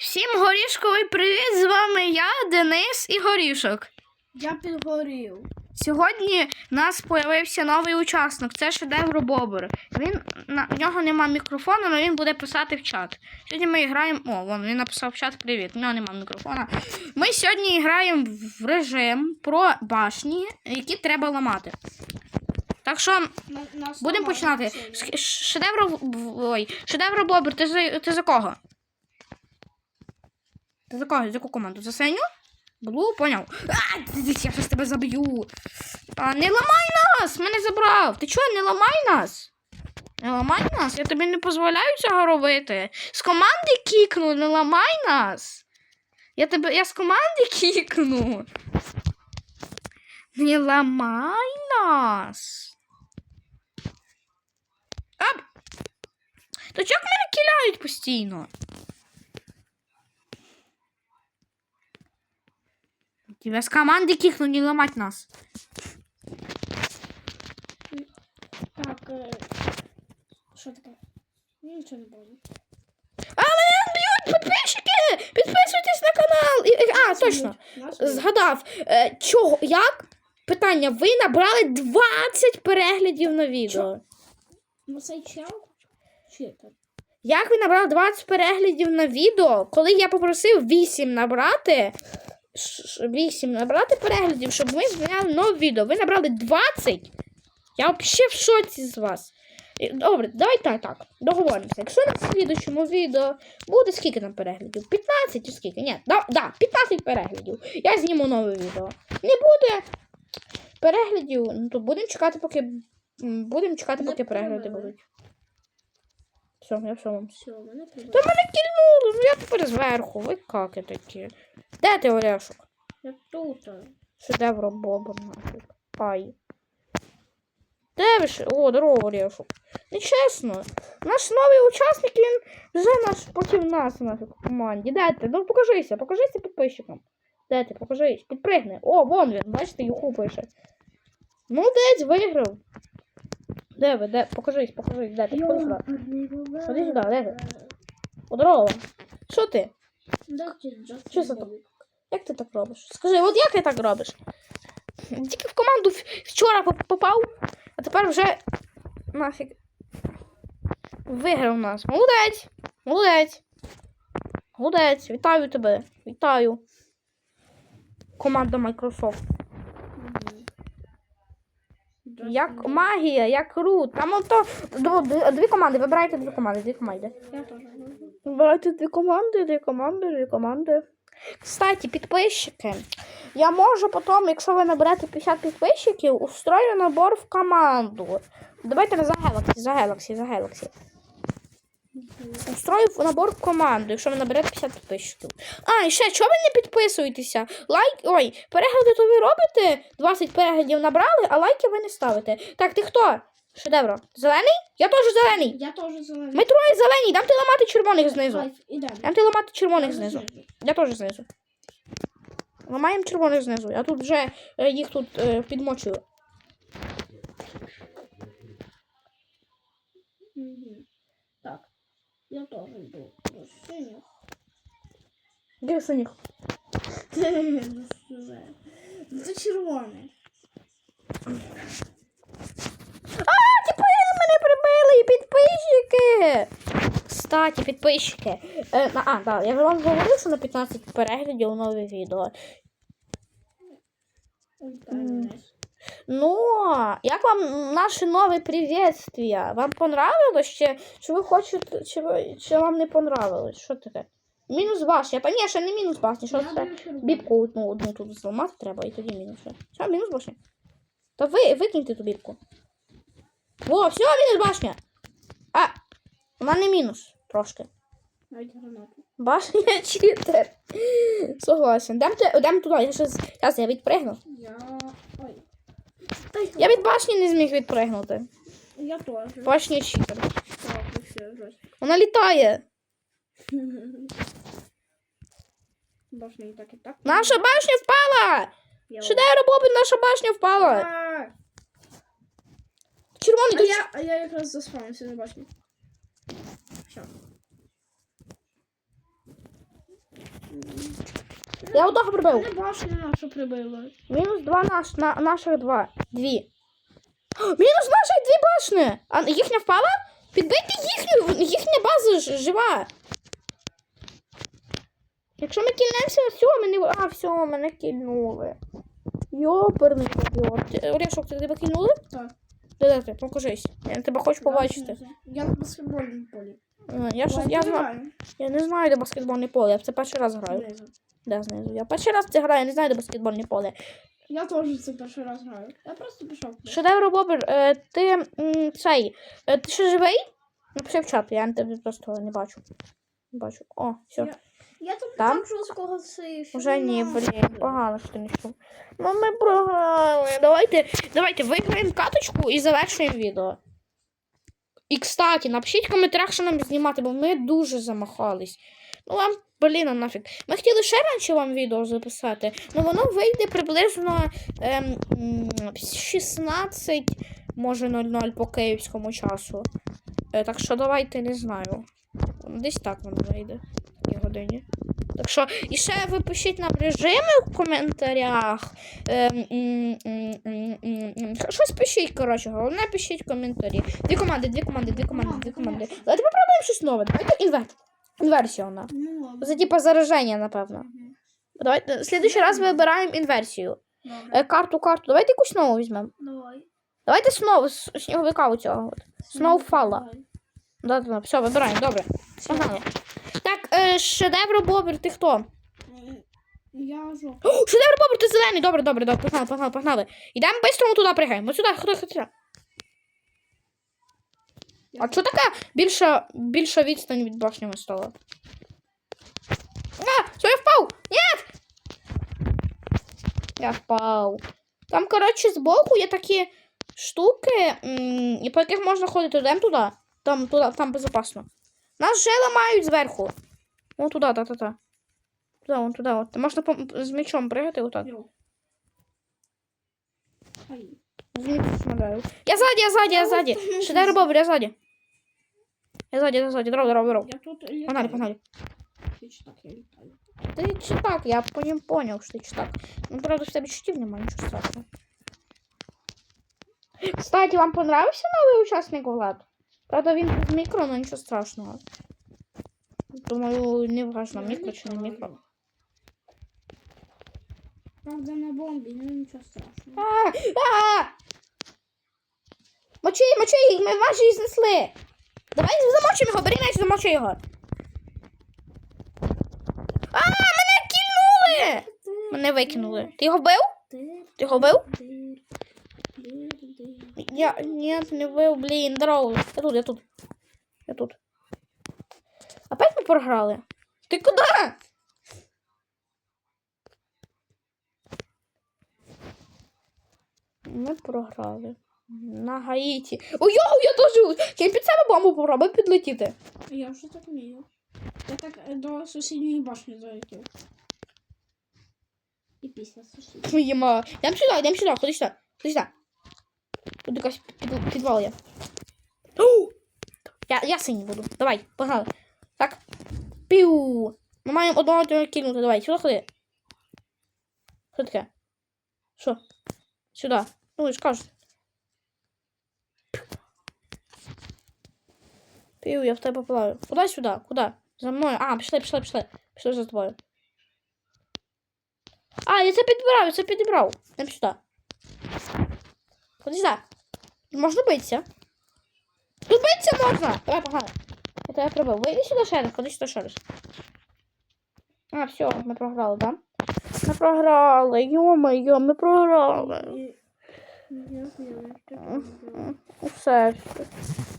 Всім горішковий привіт! З вами я, Денис і Горішок. Я підгорів. Сьогодні в нас з'явився новий учасник. Це шедевр Бобер. Він на в нього нема мікрофона, але він буде писати в чат. Сьогодні ми граємо. О, вон він написав в чат привіт. У нього нема мікрофона. Ми сьогодні граємо в режим про башні, які треба ламати. Так що будемо починати. Шедевр. Ой, шедевр Бобер, ти за, ти за кого? Ти за кого? За яку команду? За синю? Блу, поняв. Я щас тебе заб'ю. А, не ламай нас! Мене забрав. Ти чого, не ламай нас? Не ламай нас, я тобі не дозволяю цього робити. З команди кікну, не ламай нас. Я тебе. Я з команди кікну. Не ламай нас. Ап! То чого мене киляють постійно? Тебя з команди кікну, не ламать нас. Так. Е... Що таке? Я нічого не бачу. Але б'ють підписчики! Підписуйтесь на канал! І- і- А, точно. Згадав. Е, чого? Як? Питання. Ви набрали 20 переглядів на відео. Ну цей чел? Чи це? Як ви набрали 20 переглядів на відео, коли я попросив 8 набрати? Ш- ш- 8 набрати переглядів, щоб ми зняли нове відео. Ви набрали 20? Я взагалі в шоці з вас. Добре, давайте так. Договоримося. Якщо на слідчому відео буде скільки там переглядів? 15 чи скільки? Ні, да, да, 15 переглядів. Я зніму нове відео. Не буде переглядів, ну то будемо чекати, поки. Будемо чекати, поки перегляди будуть. Все, я все вам. Все, мене Та мене кільнули, ну я тепер зверху. Ви каки такі. Де ти Орешок? Я тут. е. Шедевр Боба нафіг. Пай. Де ви ще? О, здорово, Орешок. Нечесно. Наш новий учасник, він вже наш проти нас нафіг в команді. Де ти? Ну покажися, покажися підписчикам. Де ти? Покажись. Підпригни. О, вон він, бачите, юху пише. Молодець, виграв. Де ви? Де? Покажись, покажись, де ти? Ходи сюди. Ходи сюди, де ти? Здорово. Що ти? Що за то? Як ти так робиш? Скажи, от як ти так робиш? Тільки в команду вчора попав, а тепер вже нафіг. Виграв нас. Молодець! Молодець! Молодець! Вітаю тебе! Вітаю! Команда Microsoft. Як магія, як крут. Там ото дв- дв- дві команди. Вибирайте дві команди, дві команди. Я теж. Вибирайте дві команди, дві команди, дві команди. Кстати, підписчики. Я можу потім, якщо ви наберете 50 підписчиків, устрою набор в команду. Давайте за Galaxy, за Galaxy, за Galaxy. Устрою набор в команду, якщо ви наберете 50 підписчиків. А, і ще, чого ви не підписуєтеся? Лайк. Ой, перегляди то ви робите. 20 переглядів набрали, а лайки ви не ставите. Так, ти хто? Шедевро. Зелений? Я теж зелений. Я теж зелений. Ми троє зелені, дам ти ламати червоних знизу. Лайф, ідемо. Дам ти ламати червоних Я знизу. знизу. Я теж знизу. Ламаємо червоних знизу. Я тут вже е, їх тут е, підмочую. Мгм. Так. Я теж йду. до синіх. Де синіх? Це червоне. А, типу, мене прибили підписчики. Кстати, підписчики. Е, а, так, я вам говорив, що на 15 переглядів нове відео. Ой. Ну, як вам наше нове приветствие? Вам понравилось? Чи, чи ви хочете, чи, ви, чи вам не понравилось? Що таке? Мінус башня. Та ні, ще не мінус башня. Що це? Бібку одну, одну тут зламати треба, і тоді мінус. Все, мінус башня. Та ви викиньте ту бібку. О, все, мінус башня. А, вона не мінус трошки. Башня читер. Согласен. Дем, те- дем туди, я щас я відпригну. Я. Ой. Я від башні не зміг відпригнути. Я теж. Башня все, жесть. Вона літає. Башня і так і так. Наша башня впала! Шедевр Бобін, наша башня впала! Червоний тут. а я якраз заспавнився на башні. Все. Я одного прибив. Не башню нашу прибили. Мінус два наш, на, наших два. Дві. О, Мінус наших дві башни! А їхня впала? Підбийте їхню, їхня база ж жива. Якщо ми кільнемося, все, мене. А, все, мене кільнули. Йоперний копіот. Орешок, ти тебе кільнули? Так. Де ти? Покажись. Я тебе хочу побачити. Я на баскетбольному полі. А, Я, щось, я, зна... я не знаю, де баскетбольне поле, я в це перший раз граю. Знизу. Де знизу? Я перший раз це граю, я не знаю, де баскетбольне поле. Я теж це перший раз граю. Я просто пішов. Шедевр Бобер, е, ти м, цей. Е, ти ще живий? Напиши в чат, я тебе просто не бачу. Не бачу. О, все. Я- Я Там? так жорстко гасив. що Уже ні, блін, погано, що ти не чув. Ну ми програли. Давайте, давайте виграємо каточку і завершуємо відео. І, кстати, напишіть в коментарях, що нам знімати, бо ми дуже замахались. Ну вам, блін, нафіг. Ми хотіли ще раніше вам відео записати, але воно вийде приблизно ем, 16, може 00 по київському часу. Е, так що давайте не знаю. Десь так воно вийде в такій годині. Так що, і ще ви пишіть нам режими в коментарях. Ем. Щось пишіть, коротше, головне пишіть коментарі. Дві команди, дві команди, дві команди, дві команди. Давайте попробуємо щось нове. Давайте інвер... інверсію вона. Ну, ладно. Це типа зараження, напевно. Мгм. Давайте в слідуючий раз вибираємо інверсію. Добре. Е, карту, карту. Давайте якусь нову візьмемо. Давай. Давайте знову з сніговика у цього. от. Давай. Да, да, да. Все, вибираємо, добре. Погнали. Так, е, шедевр Бобер, ти хто? М, Я жовтий. О, шедевр Бобер, ти зелений. Добре, добре, добре. Погнали, погнали, погнали. Йдемо швидко туди пригаємо. Ось сюди, ходи, ходи. А що така більша, більша відстань від башнями стала? А, що я впав? Ні! Я впав. Там, коротше, збоку є такі штуки, і по яких можна ходити. Йдемо туди. Там, туди, там безпечно. Нас вже ламають зверху. Вон туди, та-та-та. Туди, вон туди. От. Можна з мечом пригати отак. Ай. З мечом шмагаю. Я ззаді, я ззаді, я ззаді. Шедевр Бобер, я ззаді. Я ззаді, я ззаді. Дров, дров, дров. Я тут Погнали, літаю. погнали. Чи чи так я літаю? Ты читак, я по ним понял, что ты читак. Ну, правда, в тебе чутів немає, нічого страшного. Кстати, вам понравився новий учасник Влад? Правда, він без мікро, але нічого страшного. Думаю, не важно, мікро чи не мікро. Правда, на бомбі, ну нічого страшного. А, а! Мочи, мочи їх, ми майже їх знесли. Давай замочимо його, бери меч, замочи його. А, мене кільнули! Мене викинули. Ти його вбив? Ти його вбив? Я нет, не вбив, блін, здорово. Я тут, я тут. Я тут. Опять ми програли. Ти куди? Ми програли. На Гаїті. Ой, йоу, я теж. Я під себе бомбу попробую підлетіти. Я вже так вмію. Я так е, до сусідньої башні залетів. І після сусідньої. Твої ма. Сюди, йдемо сюди, ходи сюди. Ходи сюди. Тут якась під, підвал є. Оу! Я, я синій буду. Давай, погнали. Так. Піу. Ми маємо одного тебе кинути. Давай, сюди ходи. Що таке? Що? Сюди. Ну, ви ж кажете. Піу, я в тебе попадаю. Куди сюди? Куди? За мною. А, пішли, пішли, пішли. Пішли за тобою. А, я це підбирав, я це підібрав. Йдемо сюди. Ходи сюди. Можна битися. Тут битися можна. Давай, погнали. Я тебе пробив. Вийди сюди ще раз, ходи сюди ще раз. А, все, ми програли, да? Ми програли. Йо-моє, ми програли. Все.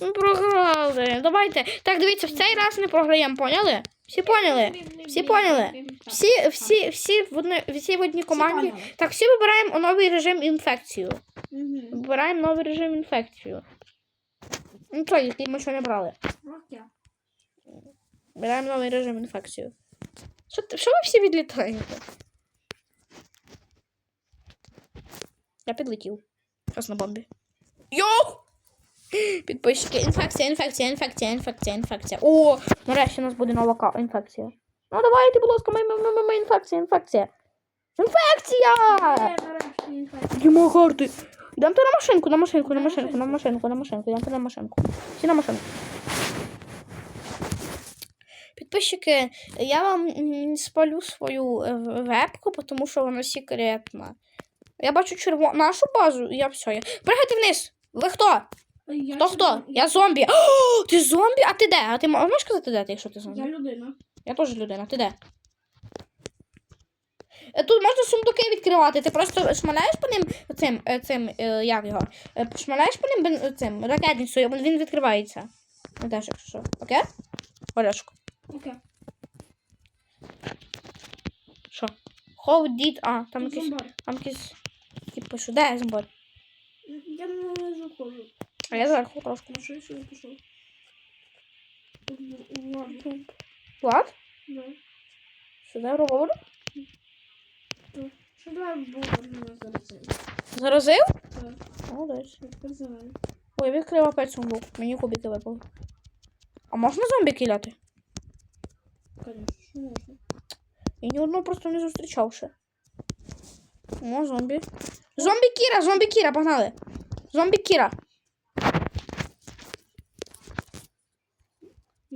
Ми програли. Давайте. Так, дивіться, в цей раз не програємо, поняли? Всі поняли? Всі поняли? Всі, всі, всі в одні, всі в одній команді. поняли. Так, всі вибираємо новий режим інфекцію. Угу. Вибираємо новий режим інфекцію. Ну що, який ми ще не брали. Вибираємо новий режим інфекцію. Що, ти- що ви всі відлітаєте? Я підлетів. Зараз на бомбі. Йоу! Підписчики. Інфекція, інфекція, інфекція, інфекція, інфекція. О, нарешті у нас буде нова інфекція. Ну давайте, будь ласка, ми, ми, ми, ми, ми інфекція, інфекція. Інфекція! Йдемо карти. Йдемте на машинку, на машинку, на машинку, на машинку, на машинку, йдемте на машинку. Всі на машинку. Підписчики, я вам спалю свою е, вебку, тому що вона секретна. Я бачу червону нашу базу, і я все. Я... Пригайте вниз! Ви хто? Я Хто хто? Я зомбі. О, ти зомбі? А ти де? А ти можеш сказати, де ти, якщо ти зомбі? Я людина. Я теж людина, ти де? Е, Тут можна сундуки відкривати. Ти просто шмаляєш по ним цим, е, цим, е, як його? Шмаляєш по ним цим ракетницею, він він відкривається. Не теж, якщо що. Окей? Олешко. Окей. Що? How did... А, там якийсь... Там якийсь... Типу, пишу, де зомбар? Я не заходжу. А я зверху трошки. Влад? Да. Сюди говорю? Що давай мене зараз? Заразив? Так, Молодець. зелений. Ой, я відкрив опять сундук. Мені кубики випали. А можна зомбі кіляти? Конечно, можна. Я ні одного просто не зустрічав ще. О, зомбі. Зомбі Кіра, зомбі Кіра, погнали. Зомбі Кіра.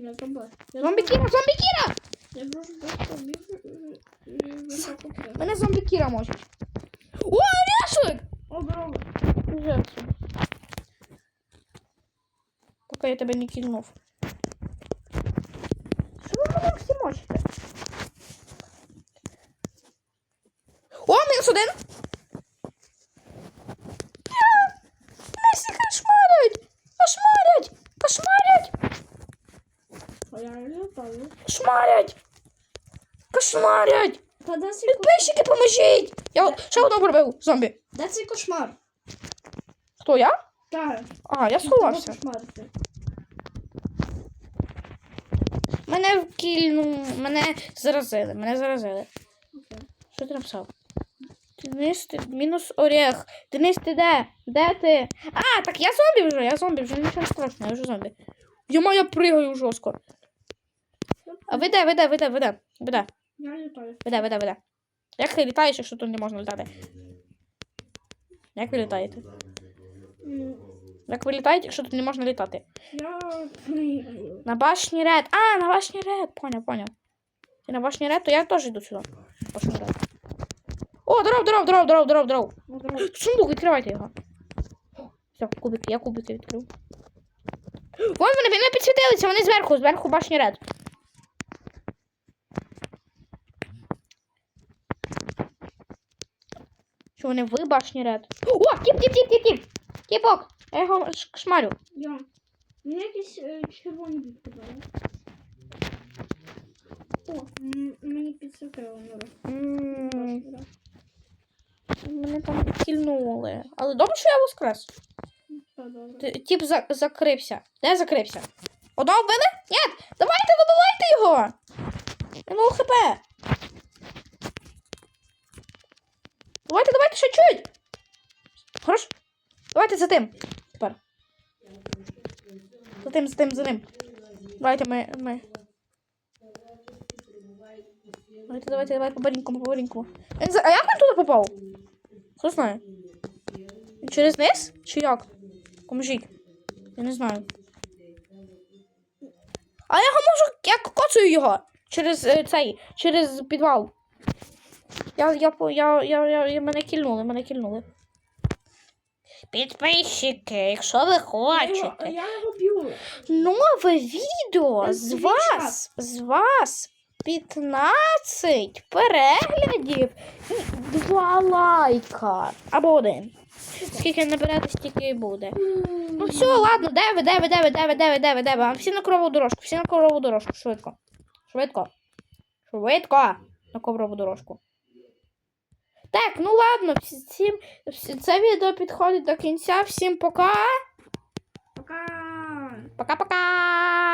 Я зомба. Зомбі Кіра, зомбі Кіра! Я дуже просто високо прям. Мене зомбі Кіра може. О, орешник! О, здорово. Вже. Поки я тебе не кільнув. Що ви мене всі мочите? О, мінус один! Я! Мене всі кошмарять! Кошмарять! Кошмарять! Літаю. Кошмарять! Підписчики, поможіть! Я от ще одного пробив зомбі. де цей кошмар? Хто я? Так. А, я сховався. Мене вкільну, мене заразили, мене заразили. Окей. Що ти написав? Денис, ти мінус орех. Денис, ти де? Де ти? А, так я зомбі вже, я зомбі, вже нічого страшного, я вже зомбі. Йома, я пригаю жорстко. А ви де, ви де, ви де, ви де? Ви де? Я літаю. Ви де, ви де, ви де? Як ти літаєш, якщо тут не можна літати? Як ви літаєте? Як ви літаєте, якщо тут не можна літати? Я. На башні ред. А, на башні ред. Поняв, поняв. Ти на башні ред, то я теж йду сюди. Башні ред. О, здоров, здоров, здоров, здоров, здоров. О. Сундук, відкривайте його. Все, кубики, я кубики відкрив. Вон вони, вони підсвітилися, вони зверху, зверху башні ред. Що вони в башні ред? О, тіп, тіп, тіп, тіп, тіп. Тіпок, я його шмарю. Я. Мені якісь е, червоні відкривали. О, м, мені підсвітило нарешті. М, Мене там кільнули. Але добре, що я воскрес. Та, добре. Т- Тіп за- закрився. Де закрився? Одного вбили? Ні! Давайте, добивайте його! Він хп. Давайте, давайте ще чуть. Хорош. Давайте за тим. Тепер. За тим, за тим, за ним. Давайте ми. ми. Давайте, давайте, давайте, по-баренькому, по-баренькому. А як він туди попав? Хто знає? Через низ? Чи як? Поможіть. Я не знаю. А я його можу. Я коцаю його через е, цей, через підвал. Я, я, я, я, я, я мене кільнули, мене кільнули. Підписчики, якщо ви Я його- хочете Я його б'ю. нове відео з вас, з вас 15 переглядів і 2 лайка. Або один. Скільки наберете, стільки і буде. Ну все, ладно, де ви, де ви, де ви, де ви, де ви, де ви, де ви? Всі на крову дорожку, всі на крову дорожку, швидко. Швидко. Швидко. На коврову дорожку. Так, ну ладно, всім, це відео підходить до кінця. Всім пока. Пока. Пока-пока.